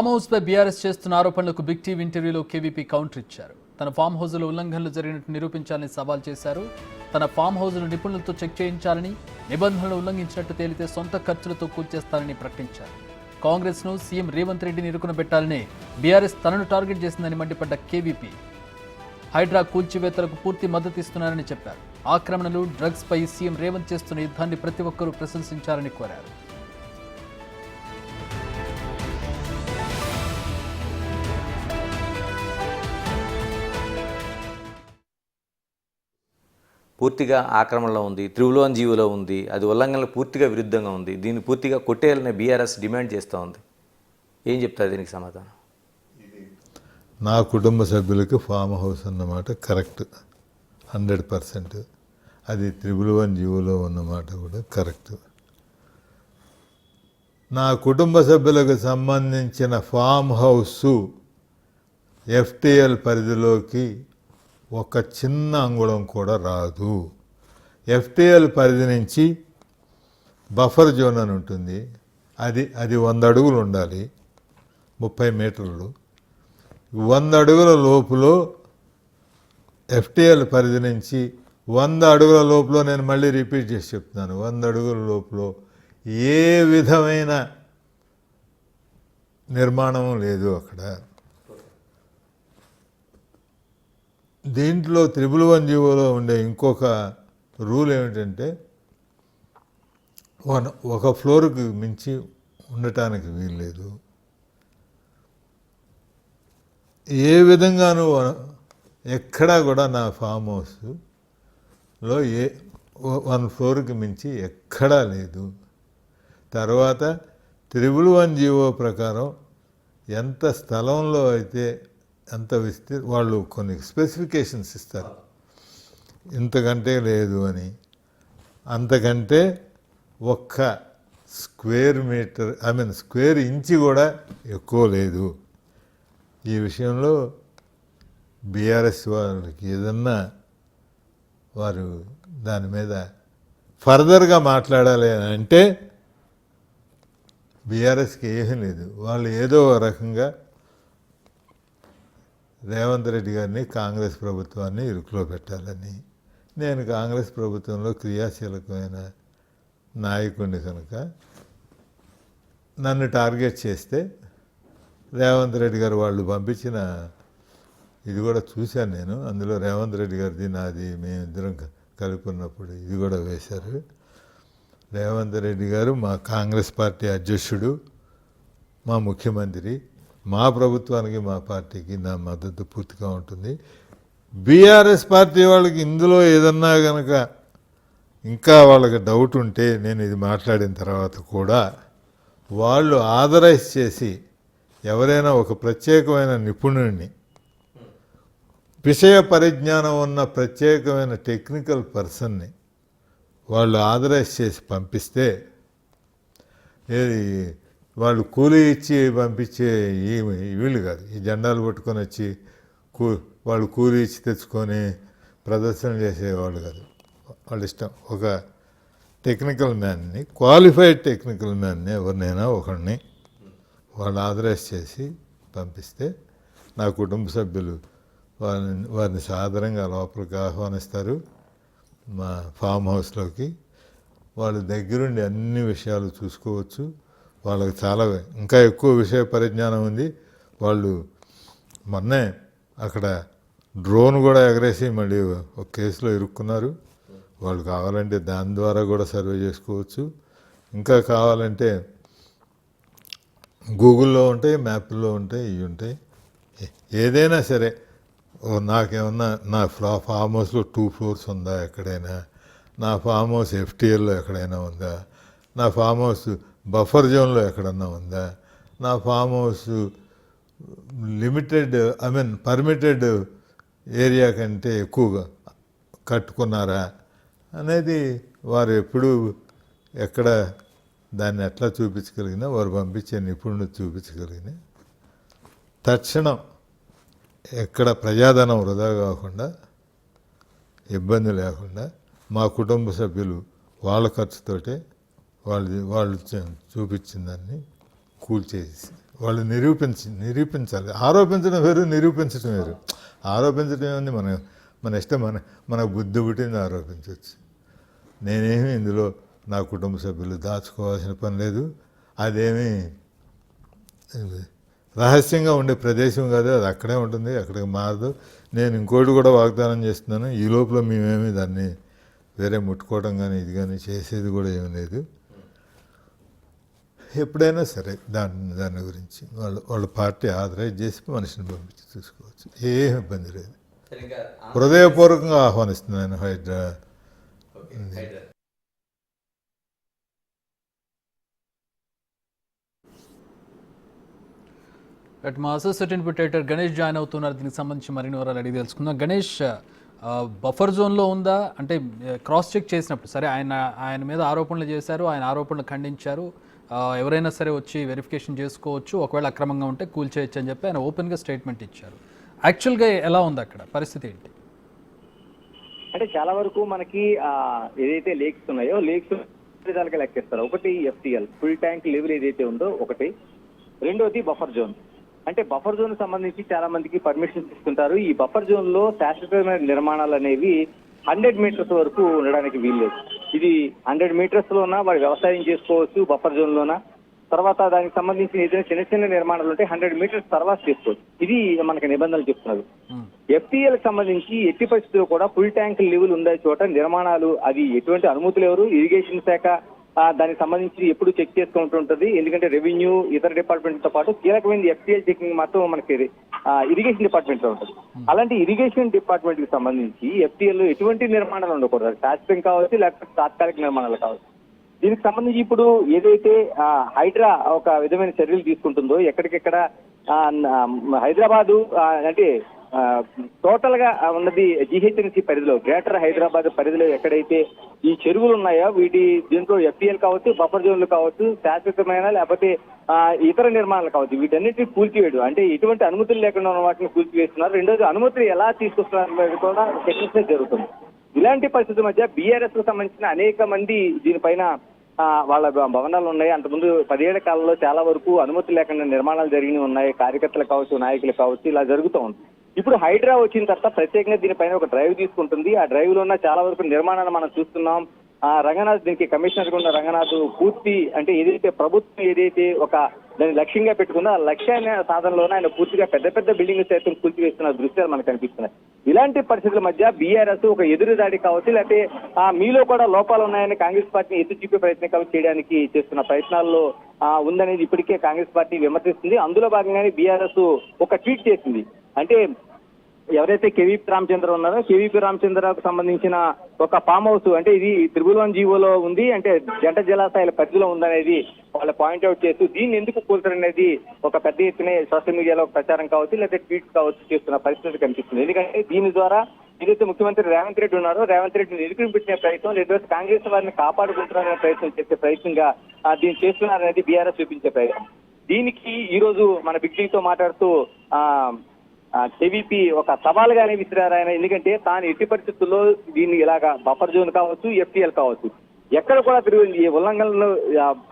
Farm house పై BRS చేస్తున్న ఆరోపణలకు big TV ఇంటర్వ్యూలో కేవీపీ కౌంటర్ ఇచ్చారు. తన ఫామ్ హౌస్లో ఉల్లంఘనలు జరిగినట్టు నిరూపించాలని సవాల్ చేశారు. తన ఫామ్ హౌస్ను నిపుణులతో చెక్ చేయించాలని నిబంధనలు ఉల్లంఘించినట్టు తేలితే సొంత ఖర్చులతో కూల్చేస్తారని ప్రకటించారు. కాంగ్రెస్ను సీఎం రేవంత్ రెడ్డిని ఇరుకున పెట్టాలని బీఆర్ఎస్ తనను టార్గెట్ చేసిందని మండిపడ్డ కేవీపీ హైడ్రా కూల్చివేతలకు పూర్తి మద్దతు ఇస్తున్నారని చెప్పారు. ఆక్రమణలు డ్రగ్స్ పై సీఎం రేవంత్ చేస్తున్న యుద్ధాన్ని ప్రతి ఒక్కరూ ప్రశంసించాలని కోరారు. పూర్తిగా ఆక్రమణలో ఉంది త్రివులోన్ జీవోలో ఉంది అది ఉల్లంఘనలు పూర్తిగా విరుద్ధంగా ఉంది దీన్ని పూర్తిగా కొట్టేయాలని బీఆర్ఎస్ డిమాండ్ చేస్తూ ఉంది. ఏం చెప్తారు దీనికి సమాధానం? నా కుటుంబ సభ్యులకు ఫామ్ హౌస్ అన్నమాట కరెక్ట్ హండ్రెడ్ పర్సెంట్. అది త్రిబుల్ వన్ జీవోలో ఉన్నమాట కూడా కరెక్ట్. నా కుటుంబ సభ్యులకు సంబంధించిన ఫామ్ హౌసు ఎఫ్టిఎల్ పరిధిలోకి ఒక చిన్న అంగుళం కూడా రాదు. ఎఫ్టిఎల్ పరిధి నుంచి బఫర్ జోన్ అని ఉంటుంది. అది అది వంద అడుగులు ఉండాలి. ముప్పై మీటర్లు. వంద అడుగుల లోపులో ఎఫ్టిఎల్ పరిధి నుంచి వంద అడుగుల లోపులో నేను మళ్ళీ రిపీట్ చేసి చెప్తున్నాను. వంద అడుగుల లోపులో ఏ విధమైన నిర్మాణం లేదు అక్కడ. దీంట్లో త్రిబుల్ వన్ జీవోలో ఉండే ఇంకొక రూల్ ఏమిటంటే వన్ ఒక ఫ్లోర్కి మించి ఉండటానికి వీల్లేదు. ఏ విధంగానూ ఎక్కడా కూడా నా ఫామ్ హౌస్లో ఏ వన్ ఫ్లోర్కి మించి ఎక్కడా లేదు. తర్వాత త్రిబుల్ వన్ జీవో ప్రకారం ఎంత స్థలంలో అయితే ఎంత విస్తే వాళ్ళు కొన్ని స్పెసిఫికేషన్స్ ఇస్తారు. ఇంతకంటే లేదు అని. అంతకంటే ఒక్క square metre I mean square inch కూడా ఎక్కువ లేదు. ఈ విషయంలో బీఆర్ఎస్ వాళ్ళకి ఏదన్నా వారు దాని మీద ఫర్దర్గా మాట్లాడాలి అని అంటే బీఆర్ఎస్కి ఏమీ లేదు. వాళ్ళు ఏదో రకంగా రేవంత్ రెడ్డి గారిని కాంగ్రెస్ ప్రభుత్వాన్ని ఇరుకులో పెట్టాలని. నేను కాంగ్రెస్ ప్రభుత్వంలో క్రియాశీలకమైన నాయకుడిని కనుక నన్ను టార్గెట్ చేస్తే రేవంత్ రెడ్డి గారు వాళ్ళు పంపించిన ఇది కూడా చూశాను నేను. అందులో రేవంత్ రెడ్డి గారిది నాది మేమిద్దరం క- కలిపి ఉన్నప్పుడు ఇది కూడా వేశారు. రేవంత్ రెడ్డి గారు మా కాంగ్రెస్ పార్టీ అధ్యక్షుడు మా ముఖ్యమంత్రి. మా ప్రభుత్వానికి మా పార్టీకి నా మద్దతు పూర్తిగా ఉంటుంది. బీఆర్ఎస్ పార్టీ వాళ్ళకి ఇందులో ఏదన్నా కనుక ఇంకా వాళ్ళకి డౌట్ ఉంటే నేను ఇది మాట్లాడిన తర్వాత కూడా వాళ్ళు ఆథరైజ్ చేసి ఎవరైనా ఒక ప్రత్యేకమైన నిపుణుడిని విషయ పరిజ్ఞానం ఉన్న ప్రత్యేకమైన టెక్నికల్ పర్సన్ని వాళ్ళు ఆథరైజ్ చేసి పంపిస్తే ఏది వాళ్ళు కూలీ ఇచ్చి పంపించే ఈ వీళ్ళు కాదు ఈ జెండాలు పట్టుకొని వచ్చి కూ వాళ్ళు కూలీ ఇచ్చి తెచ్చుకొని ప్రదర్శన చేసేవాళ్ళు కాదు. వాళ్ళ ఇష్టం. ఒక టెక్నికల్ మ్యాన్ని క్వాలిఫైడ్ టెక్నికల్ మ్యాన్ని ఎవరినైనా ఒకరిని వాళ్ళు ఆదరేస్ చేసి పంపిస్తే నా కుటుంబ సభ్యులు వారిని వారిని సాధారణంగా లోపలికి ఆహ్వానిస్తారు. మా ఫామ్ హౌస్లోకి వాళ్ళ దగ్గరుండి అన్ని విషయాలు చూసుకోవచ్చు. వాళ్ళకి చాలా ఇంకా ఎక్కువ విషయ పరిజ్ఞానం ఉంది. వాళ్ళు మొన్నే అక్కడ డ్రోన్ కూడా ఎగరేసి మళ్ళీ ఒక కేసులో ఇరుక్కున్నారు. వాళ్ళు కావాలంటే దాని ద్వారా కూడా సర్వే చేసుకోవచ్చు. ఇంకా కావాలంటే గూగుల్లో ఉంటాయి మ్యాప్లో ఉంటాయి ఇవి ఉంటాయి. ఏదైనా సరే నాకేమన్నా నా ఫ్లా ఫామ్ హౌస్లో టూ ఫ్లోర్స్ ఉందా ఎక్కడైనా? నా ఫామ్ హౌస్ ఎఫ్టీఎల్లో ఎక్కడైనా ఉందా? నా ఫామ్ హౌస్ బఫర్ జోన్లో ఎక్కడన్నా ఉందా? నా farm house limited I mean permitted area కంటే ఎక్కువగా కట్టుకున్నారా? అనేది వారు ఎప్పుడు ఎక్కడ దాన్ని ఎట్లా చూపించగలిగినా వారు పంపించే నిపుణుడు చూపించగలిగిన తక్షణం ఎక్కడ ప్రజాధనం వృధా కాకుండా ఇబ్బంది లేకుండా మా కుటుంబ సభ్యులు వాళ్ళ ఖర్చుతోటే వాళ్ళు వాళ్ళు చూపించిన దాన్ని కూల్చేసి వాళ్ళు నిరూపించి నిరూపించాలి. ఆరోపించడం వేరు నిరూపించడం వేరు. ఆరోపించడం ఏముంది? మన మన ఇష్టం మన మన బుద్ధి పుట్టింది ఆరోపించవచ్చు. నేనేమి ఇందులో నా కుటుంబ సభ్యులు దాచుకోవాల్సిన పని లేదు. అదేమి రహస్యంగా ఉండే ప్రదేశం కాదు. అది అక్కడే ఉంటుంది అక్కడికి మారదు. నేను ఇంకోటి కూడా వాగ్దానం చేస్తున్నాను. ఈ లోపల మేమేమి దాన్ని వేరే ముట్టుకోవడం కానీ ఇది కానీ చేసేది కూడా ఏమీ లేదు. ఎప్పుడైనా సరే దాని దాని గురించి వాళ్ళు వాళ్ళ పార్టీ ఆథరైజ్ చేసి మనిషిని పంపించి చూసుకోవచ్చు. ఏం ఇబ్బంది లేదు. హృదయపూర్వకంగా ఆహ్వానిస్తున్నాను హైడ్రా. బట్ మా అసోసియేట్ ఇన్విటేటర్ గణేష్ జాయిన్ అవుతున్నారు. దీనికి సంబంధించి మరిన్ని వివరాలు అడిగి తెలుసుకుందాం. గణేష్ బఫర్ జోన్లో ఉందా? అంటే క్రాస్ చెక్ చేసినప్పుడు సరే ఆయన ఆయన మీద ఆరోపణలు చేశారు ఆయన ఆరోపణలు ఖండించారు. ఎవరైనా సరే వచ్చి వెరిఫికేషన్ చేసుకోవచ్చు ఒకవేళ అక్రమంగా ఉంటే కూల్చేయచ్చు అని చెప్పి ఆయన ఓపెన్గా స్టేట్మెంట్ ఇచ్చారు. యాక్చువల్గా ఎలా ఉంది అక్కడ? పరిస్థితి ఏంటి? అంటే చాలా వరకు మనకి ఏదైతే లేక్స్ ఉన్నాయో లేక్స్ విధాలుగా లెక్కిస్తారు ఒకటి ఎఫ్టిఎల్ ఫుల్ ట్యాంక్ లెవెల్ ఏదైతే ఉందో ఒకటి. రెండోది బఫర్ జోన్ అంటే బఫర్ జోన్ సంబంధించి చాలా మందికి పర్మిషన్ తీసుకుంటారు. ఈ బఫర్ జోన్లో శాశ్వతమైన నిర్మాణాలు అనేవి హండ్రెడ్ మీటర్స్ వరకు ఉండడానికి వీల్లేదు. ఇది హండ్రెడ్ మీటర్స్ లోన వాడు వ్యవసాయం చేసుకోవచ్చు బఫర్ జోన్ లోన? తర్వాత దానికి సంబంధించిన ఏదైనా చిన్న చిన్న నిర్మాణాలు ఉంటే హండ్రెడ్ మీటర్స్ తర్వాత చేసుకోవచ్చు ఇది మనకి నిబంధనలు చెప్తున్నారు. ఎఫ్టీఎల్ సంబంధించి ఎట్టి పరిస్థితుల్లో కూడా ఫుల్ ట్యాంక్ లెవెల్ ఉండే చోట నిర్మాణాలు అది ఎటువంటి అనుమతులు ఎవరు? ఇరిగేషన్ శాఖ దానికి సంబంధించి ఎప్పుడు చెక్ చేసుకుంటూ ఉంటుంది. ఎందుకంటే రెవెన్యూ ఇతర డిపార్ట్మెంట్తో పాటు కీలకమైన ఎఫ్టీఎల్ చెకింగ్ మాత్రం మనకి ఇరిగేషన్ డిపార్ట్మెంట్లో ఉంటుంది అలాంటి ఇరిగేషన్ డిపార్ట్మెంట్కి సంబంధించి ఎఫ్టీఎల్ ఎటువంటి నిర్మాణాలు ఉండకూడదు. శాశ్వతం కావచ్చు లేకపోతే తాత్కాలిక నిర్మాణాలు కావచ్చు. దీనికి సంబంధించి ఇప్పుడు ఏదైతే హైడ్రా ఒక విధమైన చర్యలు తీసుకుంటుందో ఎక్కడికెక్కడ హైదరాబాదు అంటే టోటల్గా ఉన్నది జిహెచ్ఎంసీ పరిధిలో గ్రేటర్ హైదరాబాద్ పరిధిలో ఎక్కడైతే ఈ చెరువులు ఉన్నాయో వీటి దీంట్లో ఎఫ్పిఎల్ కావచ్చు బఫర్ జోన్లు కావచ్చు శాశ్వతమైన లేకపోతే ఇతర నిర్మాణాలు కావచ్చు వీటన్నిటిని కూల్చివేయడం. అంటే ఎటువంటి అనుమతులు లేకుండా ఉన్న వాటిని కూల్చివేస్తున్నారు. రెండోది అనుమతులు ఎలా తీసుకొస్తున్నారు కూడా చర్చించడం జరుగుతుంది. ఇలాంటి పరిస్థితుల మధ్య బీఆర్ఎస్కు సంబంధించిన అనేక మంది దీనిపైన వాళ్ళ భవనాలు ఉన్నాయి. అంతకుముందు పదిహేడు కాలంలో చాలా వరకు అనుమతి లేకుండా నిర్మాణాలు జరిగి ఉన్నాయి. కార్యకర్తలు కావచ్చు నాయకులు కావచ్చు ఇలా జరుగుతూ ఉంది. ఇప్పుడు హైడ్రా వచ్చిన తర్వాత ప్రత్యేకంగా దీనిపైన ఒక డ్రైవ్ తీసుకుంటుంది. ఆ డ్రైవ్లో ఉన్న చాలా వరకు నిర్మాణాలు మనం చూస్తున్నాం. ఆ రంగనాథ్ దీనికి కమిషనర్ ఉన్న రంగనాథ్ పూర్తి అంటే ఏదైతే ప్రభుత్వం ఏదైతే ఒక దాన్ని లక్ష్యంగా పెట్టుకుందో ఆ లక్ష్యాన్ని సాధనలోనే ఆయన పూర్తిగా పెద్ద పెద్ద బిల్డింగ్ సైతం కూల్చివేస్తున్న దృశ్యాలు మనకు కనిపిస్తున్నాయి. ఇలాంటి పరిస్థితుల మధ్య బీఆర్ఎస్ ఒక ఎదురు దాడి కావచ్చు లేకపోతే ఆ మీలో కూడా లోపాలు ఉన్నాయని కాంగ్రెస్ పార్టీని ఎత్తి చూపే ప్రయత్నం చేయడానికి చేస్తున్న ప్రయత్నాల్లో ఉందనేది ఇప్పటికే కాంగ్రెస్ పార్టీ విమర్శిస్తుంది. అందులో భాగంగానే బీఆర్ఎస్ ఒక ట్వీట్ చేసింది. అంటే ఎవరైతే కేవీపీ రామచంద్ర ఉన్నారో కేవీపీ రామచంద్రకు సంబంధించిన ఒక ఫామ్ హౌస్ అంటే ఇది త్రిబుల్ వన్ జీవోలో ఉంది అంటే జంట జలాశయాల పరిధిలో ఉందనేది వాళ్ళ పాయింట్ అవుట్ చేస్తూ దీన్ని ఎందుకు కూల్చారనేది ఒక పెద్ద ఎత్తున సోషల్ మీడియాలో ప్రచారం కావచ్చు లేదా ట్వీట్ కావచ్చు చేస్తున్న పరిస్థితి కనిపిస్తుంది. ఎందుకంటే దీని ద్వారా ఏదైతే ముఖ్యమంత్రి రేవంత్ రెడ్డి ఉన్నారో రేవంత్ రెడ్డిని నిరూపించే ప్రయత్నం లేదా కాంగ్రెస్ వారిని కాపాడుకుంటున్నారనే ప్రయత్నం చేసే ప్రయత్నంగా దీన్ని చేస్తున్నారనేది బీఆర్ఎస్ చూపించే ప్రయత్నం. దీనికి ఈ రోజు మన బిగ్తో మాట్లాడుతూ కేవీపీ ఒక సవాల్గానే విసిరారు ఆయన. ఎందుకంటే తాను ఎట్టి పరిస్థితుల్లో దీన్ని ఇలాగా బఫర్ జోన్ కావచ్చు ఎఫ్టీఎల్ కావచ్చు. ఎక్కడ కూడా తిరిగి ఈ ఉల్లంఘనలు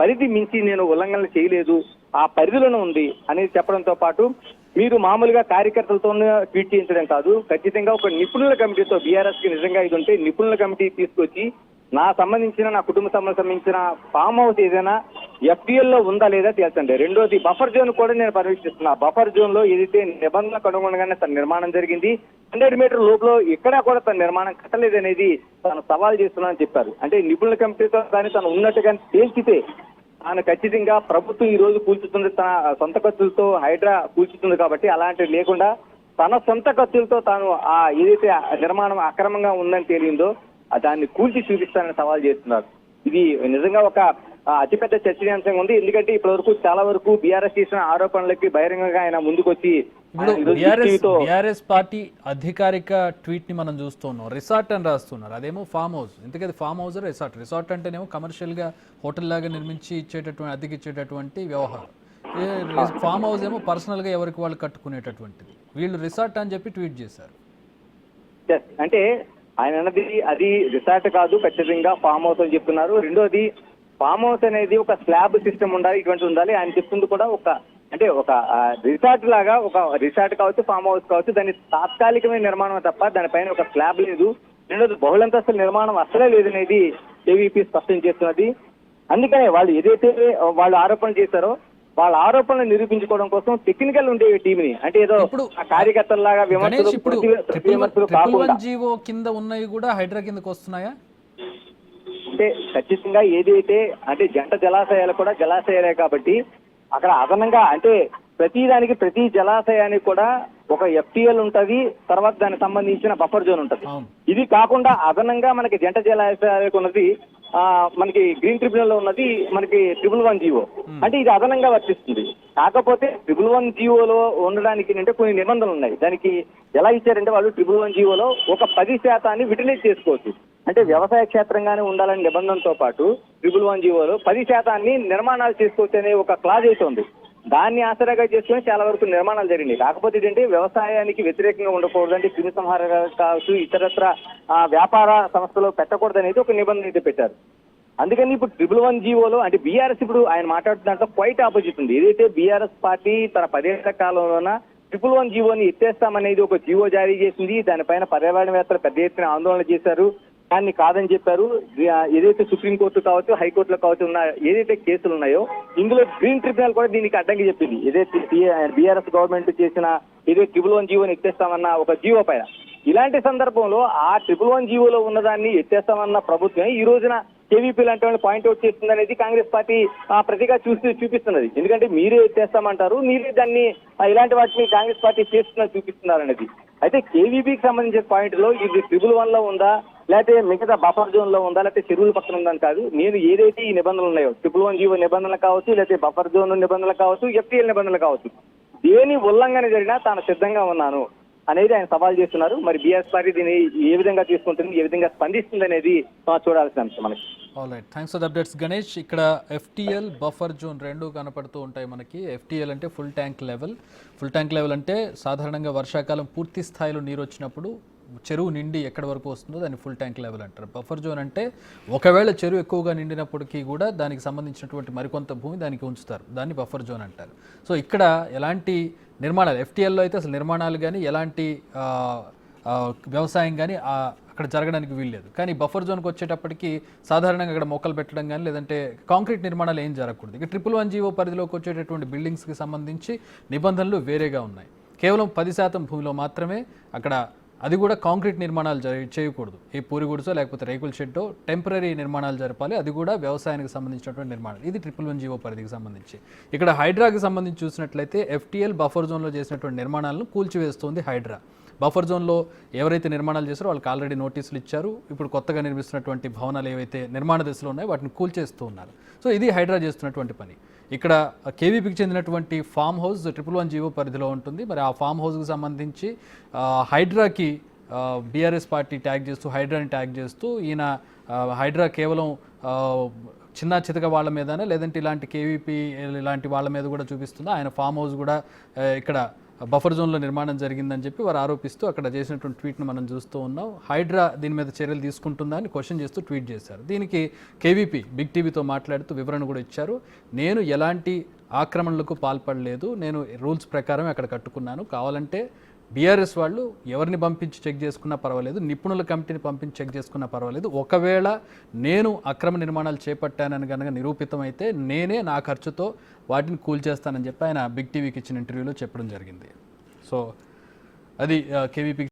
పరిధి మించి నేను ఉల్లంఘనలు చేయలేదు. ఆ పరిధిలోనే ఉంది అనేది చెప్పడంతో పాటు మీరు మామూలుగా కార్యకర్తలతోనే ట్వీట్ చేయించడం కాదు. ఖచ్చితంగా ఒక నిపుణుల కమిటీతో బీఆర్ఎస్కి నిజంగా ఇది ఉంటే నిపుణుల కమిటీ తీసుకొచ్చి నా సంబంధించిన నా కుటుంబ సంబంధించిన ఫామ్ హౌస్ ఏదైనా ఎఫ్డీఎల్లో ఉందా లేదా తేల్చండి రెండోది బఫర్ జోన్ కూడా నేను పర్యవేక్షిస్తున్నా. బఫర్ జోన్లో ఏదైతే నిబంధనలకు అనుగుణంగానే తన నిర్మాణం జరిగింది హండ్రెడ్ మీటర్ లోపల ఎక్కడా కూడా తన నిర్మాణం కట్టలేదు అనేది తాను సవాల్ చేస్తున్నా అని చెప్పారు. అంటే నిపుణుల కమిటీతో కానీ తను ఉన్నట్టుగా తేల్చితే తాను ఖచ్చితంగా ప్రభుత్వం ఈ రోజు కూల్చుతుంది తన సొంత ఖర్చులతో హైడ్రా కూల్చుతుంది కాబట్టి అలాంటివి లేకుండా తన సొంత ఖర్చులతో తాను ఆ ఏదైతే నిర్మాణం అక్రమంగా ఉందని తేలిందో దాన్ని కూల్చి చూపిస్తానని సవాల్ చేస్తున్నారు. ఇది నిజంగా ఒక అతిపెద్ద చర్చనీయాంశంగా ఉంది. ఎందుకంటే ఇప్పటి వరకు చాలా వరకు బీఆర్ఎస్ చేసిన ఆరోపణలకి బహిరంగంగా ఆయన ముందుకొచ్చి బీఆర్ఎస్ పార్టీ అధికారిక ట్వీట్ని మనం చూస్తున్నాం. రిసార్ట్ అని రాస్తున్నారు. అదేమో ఫామ్ హౌస్. ఇంతకీ ఫామ్ హౌస్ రిసార్ట్? రిసార్ట్ అంటేనేమో కమర్షియల్గా హోటల్ లాగా నిర్మించి ఇచ్చేటటువంటి అద్దెకి ఇచ్చేటటువంటి వ్యవహారం ఫామ్ హౌస్ ఏమో పర్సనల్గా ఎవరికి వాళ్ళు కట్టుకునేటటువంటిది. వీళ్ళు రిసార్ట్ అని చెప్పి ట్వీట్ చేశారు. అంటే ఆయన అన్నది అది రిసార్ట్ కాదు ఖచ్చితంగా ఫామ్ హౌస్ అని చెప్తున్నారు. రెండోది ఫామ్ హౌస్ అనేది ఒక స్లాబ్ సిస్టమ్ ఉండాలి ఇటువంటి ఉండాలి. ఆయన చెప్తుంది కూడా ఒక అంటే ఒక రిసార్ట్ లాగా ఒక రిసార్ట్ కావచ్చు ఫామ్ హౌస్ కావచ్చు దాని తాత్కాలికమైన నిర్మాణం తప్ప దానిపైన ఒక స్లాబ్ లేదు. రెండోది బహుళంతస్తుల నిర్మాణం అసలే లేదనేది ఏవీపీ స్పష్టం చేస్తున్నది. అందుకనే వాళ్ళు ఏదైతే వాళ్ళు ఆరోపణలు చేశారో వాళ్ళ ఆరోపణలు నిరూపించుకోవడం కోసం టెక్నికల్ ఉండే టీంని అంటే ఏదో కార్యకర్తల్లాగా విమర్శలు కాకుండా. జీవో కింద కూడా హైడ్రా కిందకు వస్తున్నాయా? అంటే ఖచ్చితంగా ఏదైతే అంటే జంట జలాశయాలు కూడా జలాశయాలే కాబట్టి అక్కడ అదనంగా అంటే ప్రతి దానికి ప్రతి జలాశయానికి కూడా ఒక ఎఫ్టీఎల్ ఉంటది తర్వాత దానికి సంబంధించిన బఫర్ జోన్ ఉంటది. ఇది కాకుండా అదనంగా మనకి జంట జలాశయాలకు ఉన్నది మనకి గ్రీన్ ట్రిబ్యునల్లో ఉన్నది మనకి ట్రిపుల్ వన్ జీవో అంటే ఇది అదనంగా వర్తిస్తుంది. కాకపోతే ట్రిపుల్ వన్ జీవోలో ఉండడానికి అంటే కొన్ని నిబంధనలు ఉన్నాయి. దానికి ఎలా ఇచ్చారంటే వాళ్ళు ట్రిపుల్ వన్ జీవోలో ఒక పది శాతాన్ని విటిలైజ్ చేసుకోవచ్చు. అంటే వ్యవసాయ క్షేత్రంగానే ఉండాలనే నిబంధనతో పాటు ట్రిపుల్ వన్ జీవోలో పది శాతాన్ని నిర్మాణాలు చేసుకోవచ్చు అనే ఒక క్లాజ్ అయితే ఉంది. దాన్ని ఆసరాగా చేసుకుని చాలా వరకు నిర్మాణాలు జరిగినాయి. కాకపోతే ఏంటంటే వ్యవసాయానికి వ్యతిరేకంగా ఉండకూడదు అంటే క్రిమి సంహార కావచ్చు ఇతరత్ర ఆ, వ్యాపార సంస్థలు పెట్టకూడదు అనేది ఒక నిబంధన అయితే పెట్టారు. అందుకని ఇప్పుడు ట్రిపుల్ వన్ జీవోలో అంటే బీఆర్ఎస్ ఇప్పుడు ఆయన మాట్లాడుతున్న దాంట్లో క్వైట్ ఆపోజిట్ ఉంది. ఏదైతే బీఆర్ఎస్ పార్టీ తన పదేళ్ళ కాలంలోన ట్రిపుల్ వన్ జీవోని ఎత్తేస్తామనేది ఒక జీవో జారీ చేసింది. దానిపైన పర్యావరణవేత్తలు పెద్ద ఎత్తున ఆందోళన చేశారు. దాన్ని కాదని చెప్పారు. ఏదైతే సుప్రీంకోర్టు కావచ్చు హైకోర్టులో కావచ్చు ఉన్న ఏదైతే కేసులు ఉన్నాయో ఇందులో గ్రీన్ ట్రిబ్యునల్ కూడా దీనికి అడ్డంకి చెప్పింది. ఏదైతే బీఆర్ఎస్ గవర్నమెంట్ చేసిన ఏదో ట్రిబుల్ వన్ జీవోని ఎత్తేస్తామన్న ఒక జీవో పైన. ఇలాంటి సందర్భంలో ఆ ట్రిపుల్ వన్ జీవోలో ఉన్నదాన్ని ఎత్తేస్తామన్న ప్రభుత్వం ఈ రోజున కేవీపీ లాంటి వాళ్ళు పాయింట్అవుట్ చేస్తుంది అనేది కాంగ్రెస్ పార్టీ ప్రతిగా చూస్తూ చూపిస్తున్నది. ఎందుకంటే మీరే ఎత్తేస్తామంటారు మీరే దాన్ని ఇలాంటి వాటిని కాంగ్రెస్ పార్టీ చేస్తున్నది చూపిస్తున్నారు అనేది అయితే కేవీపీకి సంబంధించిన పాయింట్లో ఇది ట్రిపుల్ వన్లో ఉందా? లేకపోతే మిగతా బఫర్ జోన్లో ఉందా? లేకపోతే చెరువుల పక్కన ఉందని కాదు. నేను ఏదైతే ఈ నిబంధనలు ఉన్నాయో ట్రిపుల్ వన్ జీవో నిబంధనలు కావచ్చు లేకపోతే బఫర్ జోన్ నిబంధనలు కావచ్చు ఎఫ్టీఎల్ నిబంధనలు కావచ్చు దేని ఉల్లంఘన జరిగినా తాను సిద్ధంగా ఉన్నాను అనేది ఆయన సవాల్ చేస్తున్నారు. మరి బీఆర్ఎస్ పార్టీ దీన్ని ఏ విధంగా తీసుకుంటుంది ఏ విధంగా స్పందిస్తుంది అనేది చూడాల్సిన అంశం మనకి. All right thanks for updates Ganesh ఇక్కడ ఎఫ్టీఎల్ బఫర్ జోన్ రెండు కనపడుతూ ఉంటాయి మనకి. ఎఫ్టీఎల్ అంటే full tank level full tank level అంటే సాధారణంగా వర్షాకాలం పూర్తి స్థాయిలో నీరు వచ్చినప్పుడు చెరువు నిండి ఎక్కడి వరకు వస్తుందో దాన్ని ఫుల్ ట్యాంక్ లెవెల్ అంటారు. బఫర్ జోన్ అంటే ఒకవేళ చెరువు ఎక్కువగా నిండినప్పటికీ కూడా దానికి సంబంధించినటువంటి మరికొంత భూమి దానికి ఉంచుతారు. దాన్ని బఫర్ జోన్ అంటారు. సో ఇక్కడ ఎలాంటి నిర్మాణాలు ఎఫ్టీఎల్లో అయితే అసలు నిర్మాణాలు కానీ ఎలాంటి వ్యవసాయం కానీ అక్కడ జరగడానికి వీల్లేదు కానీ బఫర్ జోన్కి వచ్చేటప్పటికి సాధారణంగా అక్కడ మొక్కలు పెట్టడం కానీ లేదంటే కాంక్రీట్ నిర్మాణాలు ఏం జరగకూడదు. ఇక ట్రిపుల్ వన్ జీవో పరిధిలోకి వచ్చేటటువంటి బిల్డింగ్స్కి సంబంధించి నిబంధనలు వేరేగా ఉన్నాయి. కేవలం పది శాతం భూమిలో మాత్రమే అక్కడ అది కూడా కాంక్రీట్ నిర్మాణాలు జరి చేయకూడదు. ఈ పూరి గుడిసో లేకపోతే రేకుల షెడ్డో టెంపరీ నిర్మాణాలు జరపాలి. అది కూడా వ్యవసాయానికి సంబంధించినటువంటి నిర్మాణాలు. ఇది ట్రిపుల్ వన్ జీవో పరిధికి సంబంధించి. ఇక్కడ హైడ్రాకి సంబంధించి చూసినట్లయితే ఎఫ్టీఎల్ బఫర్ జోన్లో చేసినటువంటి నిర్మాణాలను కూల్చివేస్తుంది హైడ్రా. బఫర్ జోన్లో ఎవరైతే నిర్మాణాలు చేస్తారో వాళ్ళకి ఆల్రెడీ నోటీసులు ఇచ్చారు. ఇప్పుడు కొత్తగా నిర్మిస్తున్నటువంటి భవనాలు ఏవైతే నిర్మాణ దశలో ఉన్నాయో వాటిని కూల్చేస్తూ ఉన్నారు. సో ఇది హైడ్రా చేస్తున్నటువంటి పని. ఇక్కడ కేవీపీకి చెందినటువంటి farm house triple one G O పరిధిలో ఉంటుంది. మరి ఆ ఫామ్ హౌస్కి సంబంధించి హైడ్రాకి బీఆర్ఎస్ పార్టీ ట్యాగ్ చేస్తూ హైడ్రాని ట్యాగ్ చేస్తూ ఈయన హైడ్రా కేవలం చిన్న చితక వాళ్ళ మీదనే లేదంటే ఇలాంటి కేవీపీ ఇలాంటి వాళ్ళ మీద కూడా చూపిస్తుంది? ఆయన ఫామ్ హౌస్ కూడా ఇక్కడ బఫర్ జోన్లో నిర్మాణం జరిగిందని చెప్పి వారు ఆరోపిస్తూ అక్కడ చేసినటువంటి ట్వీట్ను మనం చూస్తూ ఉన్నాం. హైడ్రా దీని మీద చర్యలు తీసుకుంటుందా అని క్వశ్చన్ చేస్తూ ట్వీట్ చేశారు. దీనికి కేవీపీ బిగ్ టీవీతో మాట్లాడుతూ వివరణ కూడా ఇచ్చారు. నేను ఎలాంటి ఆక్రమణలకు పాల్పడలేదు. నేను రూల్స్ ప్రకారం అక్కడ కట్టుకున్నాను. కావాలంటే బీఆర్ఎస్ వాళ్ళు ఎవరిని పంపించి చెక్ చేసుకున్నా పర్వాలేదు నిపుణుల కమిటీని పంపించి చెక్ చేసుకున్నా పర్వాలేదు. ఒకవేళ నేను అక్రమ నిర్మాణాలు చేపట్టానని కనుక నిరూపితమైతే నేనే నా ఖర్చుతో వాటిని కూల్చేస్తానని చెప్పి ఆయన బిగ్ టీవీకి ఇచ్చిన ఇంటర్వ్యూలో చెప్పడం జరిగింది. సో అది కేవీపీ